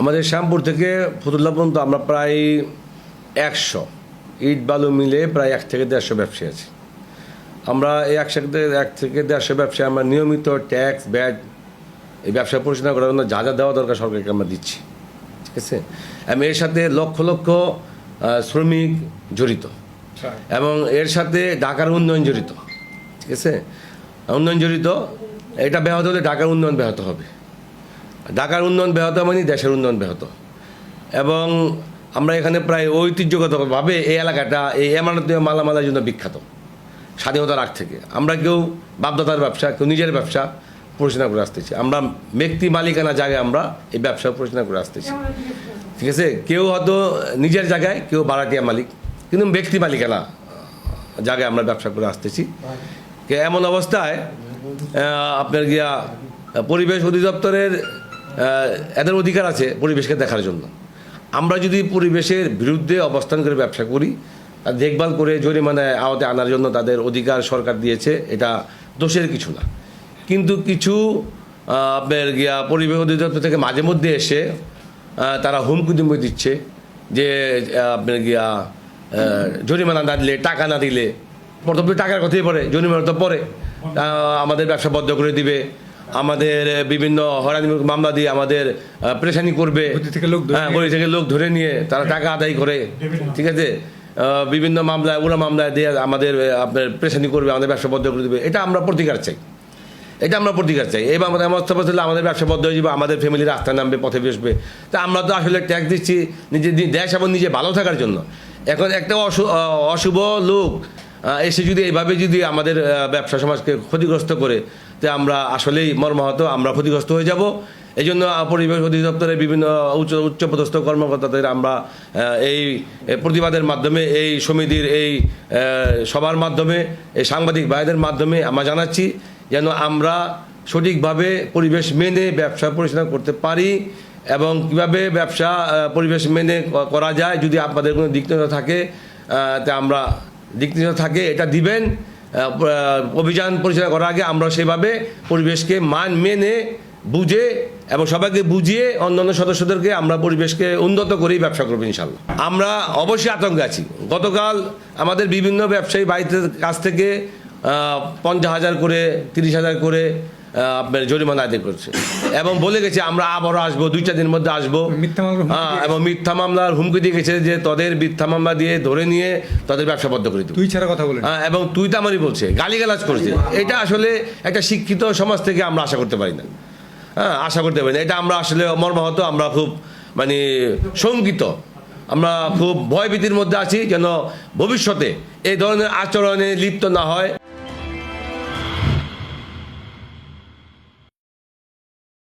আমাদের শ্যামপুর থেকে ফতুল্লা পর্যন্ত আমরা প্রায় একশো। ইট বালু মিলে প্রায় এক থেকে দেড়শো ব্যবসায়ী আছি। আমরা এই একশো এক থেকে দেড়শো ব্যবসায়ী আমরা নিয়মিত ট্যাক্স ব্যাট এই ব্যবসা পরিচালনা করার জন্য যা যা দেওয়া দরকার সরকারকে আমরা দিচ্ছি। ঠিক আছে? এবং এর সাথে লক্ষ লক্ষ শ্রমিক জড়িত। এবং এর সাথে ঢাকার উন্নয়ন জড়িত। ঠিক আছে? উন্নয়ন জড়িত এটা ব্যাহত হলে ঢাকার উন্নয়ন ব্যাহত হবে। ঢাকার উন্নয়ন ব্যাহত মানে দেশের উন্নয়ন ব্যাহত। এবং আমরা এখানে প্রায় ঐতিহ্যগতভাবে এই এলাকাটা, এই এমানতীয় মালামালার জন্য বিখ্যাত। স্বাধীনতার আগ থেকে। আমরা কেউ বাপদাতার ব্যবসা, কেউ নিজের ব্যবসা পরিচালনা করে আসতেছি। আমরা ব্যক্তি মালিকানা জায়গায় আমরা এই ব্যবসা পরিচালনা করে আসতেছি। ঠিক আছে? কেউ হয়তো নিজের জায়গায়, কেউ বারাটিয়া মালিক, কিন্তু ব্যক্তি মালিকানা জায়গায় আমরা ব্যবসা করে আসতেছি। এমন অবস্থায় আপনার গিয়া পরিবেশ অধিদপ্তরের এদের অধিকার আছে পরিবেশকে দেখার জন্য। আমরা যদি পরিবেশের বিরুদ্ধে অবস্থান করে ব্যবসা করি দেখভাল করে জরিমানায় আওতে আনার জন্য তাদের অধিকার সরকার দিয়েছে, এটা দোষের কিছু না। কিন্তু কিছু আপনার গিয়া পরিবেশ অধিদপ্তর থেকে মাঝে মধ্যে এসে তারা হুমকি দুমকি দিচ্ছে যে আপনার গিয়া জরিমানা না দিলে, টাকা না দিলে প্রথম টাকার কথাই পড়ে, জরিমানা তো পরে আমাদের ব্যবসা বন্ধ করে দিবে। আমাদের বিভিন্ন হরানিমূলক মামলা দিয়ে আমাদের প্রেশানি করবে। গদি থেকে লোক ধরে হ্যাঁ থেকে লোক ধরে নিয়ে তারা টাকা আদায় করে। ঠিক আছে? বিভিন্ন মামলায় ওরা মামলায় দিয়ে আমাদের আপনার প্রেশানি করবে আমাদের ব্যবসা বন্ধ করে দেবে। এটা আমরা প্রতিকার চাই। এটা আমরা প্রতিকার চাই। এবার আমাদের এমন অবস্থা হলে আমাদের ব্যবসা বন্ধ হয়ে যাবে আমাদের ফ্যামিলি রাস্তায় নামবে পথে বসবে। তা আমরা তো আসলে ট্যাক্স দিচ্ছি নিজে দেশ এবং নিজে ভালো থাকার জন্য। এখন একটা অশু- অশুভ লোক এসে যদি এইভাবে যদি আমাদের ব্যবসা সমাজকে ক্ষতিগ্রস্ত করে, তো আমরা আসলেই মর্মাহত, আমরা ক্ষতিগ্রস্ত হয়ে যাব। এই জন্য পরিবেশ অধিদপ্তরের বিভিন্ন উচ্চ, উচ্চপদস্থ কর্মকর্তাদের আমরা এই প্রতিবাদের মাধ্যমে, এই সমিতির, এই সবার মাধ্যমে, এই সাংবাদিক ভাইদের মাধ্যমে আমরা জানাচ্ছি, যেন আমরা সঠিকভাবে পরিবেশ মেনে ব্যবসা পরিচালনা করতে পারি এবং কীভাবে ব্যবসা পরিবেশ মেনে করা যায় যদি আপনাদের কোনো দিক থাকে তা আমরা দিক থাকে, এটা দিবেন। অভিযান পরিচালনা করার আগে আমরা সেভাবে পরিবেশকে মান, মেনে, বুঝে এবং সবাইকে বুঝিয়ে অন্যান্য সদস্যদেরকে আমরা পরিবেশকে উন্নত করেই ব্যবসা করব ইনশাল্লাহ আমরা অবশ্যই আতঙ্কে আছি। গতকাল আমাদের বিভিন্ন ব্যবসায়ী বাড়িতে কাছ থেকে পঞ্চাশ হাজার করে, তিরিশ হাজার করে আপনার জরিমানা আদায় করছে। এবং বলে গেছে আমরা আবারও আসব দুই চার দিনের মধ্যে আসব। হ্যাঁ, এবং মিথ্যা মামলার হুমকি দিয়ে গেছে যে তাদের মিথ্যা মামলা দিয়ে ধরে নিয়ে তাদের ব্যবসা বন্ধ করে তুই ছাড়া কথা বলে হ্যাঁ, এবং তুই তামারি বলছে গালিগালাজ করছে। এটা আসলে একটা শিক্ষিত সমাজ থেকে আমরা আশা করতে পারি না। হ্যাঁ আশা করতে পারি না। এটা আমরা আসলে মর্মাহত আমরা খুব মানে শঙ্কিত। আমরা খুব ভয়ভীতির মধ্যে আছি যেন ভবিষ্যতে এই ধরনের আচরণে লিপ্ত না হয়।